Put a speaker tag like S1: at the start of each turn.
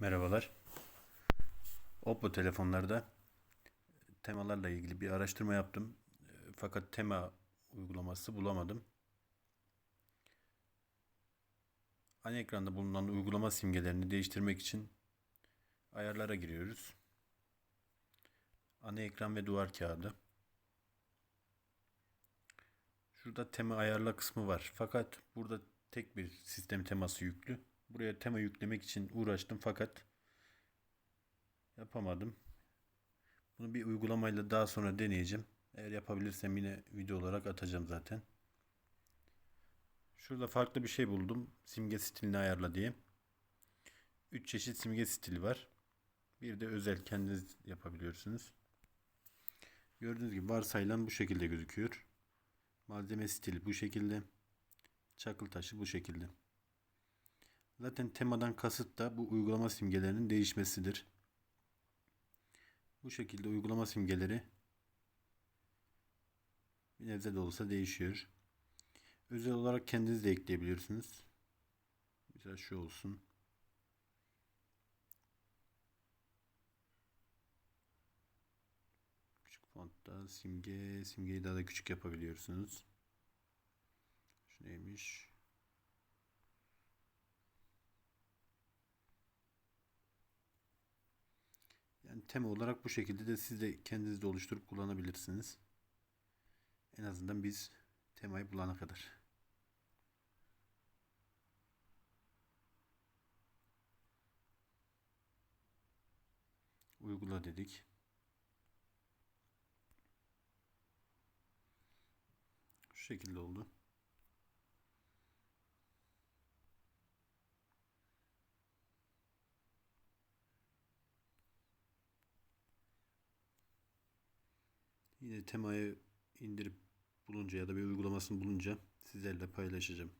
S1: Merhabalar. Oppo telefonlarda temalarla ilgili bir araştırma yaptım. E, Fakat tema uygulaması bulamadım. Ana ekranda bulunan uygulama simgelerini değiştirmek için ayarlara giriyoruz. Ana ekran ve duvar kağıdı. Şurada tema ayarla kısmı var. Fakat burada tek bir sistem teması yüklü. Buraya tema yüklemek için uğraştım fakat yapamadım. Bunu bir uygulamayla daha sonra deneyeceğim. Eğer yapabilirsem yine video olarak atacağım zaten. Şurada farklı bir şey buldum. Simge stilini ayarla diye. 3 çeşit simge stili var. Bir de özel kendiniz yapabiliyorsunuz. Gördüğünüz gibi varsayılan bu şekilde gözüküyor. Malzeme stili bu şekilde. Çakıl taşı bu şekilde. Zaten temadan kasıt da bu uygulama simgelerinin değişmesidir. Bu şekilde uygulama simgeleri bir nebze de olsa değişiyor. Özel olarak kendiniz de ekleyebilirsiniz. Mesela şu olsun. Küçük fontta simge, simgeyi daha da küçük yapabiliyorsunuz. Şu neymiş? Tema olarak bu şekilde de siz de kendiniz de oluşturup kullanabilirsiniz. En azından biz temayı bulana kadar. Uygula dedik. Şu şekilde oldu. Yine temayı indirip bulunca ya da bir uygulamasını bulunca sizlerle paylaşacağım.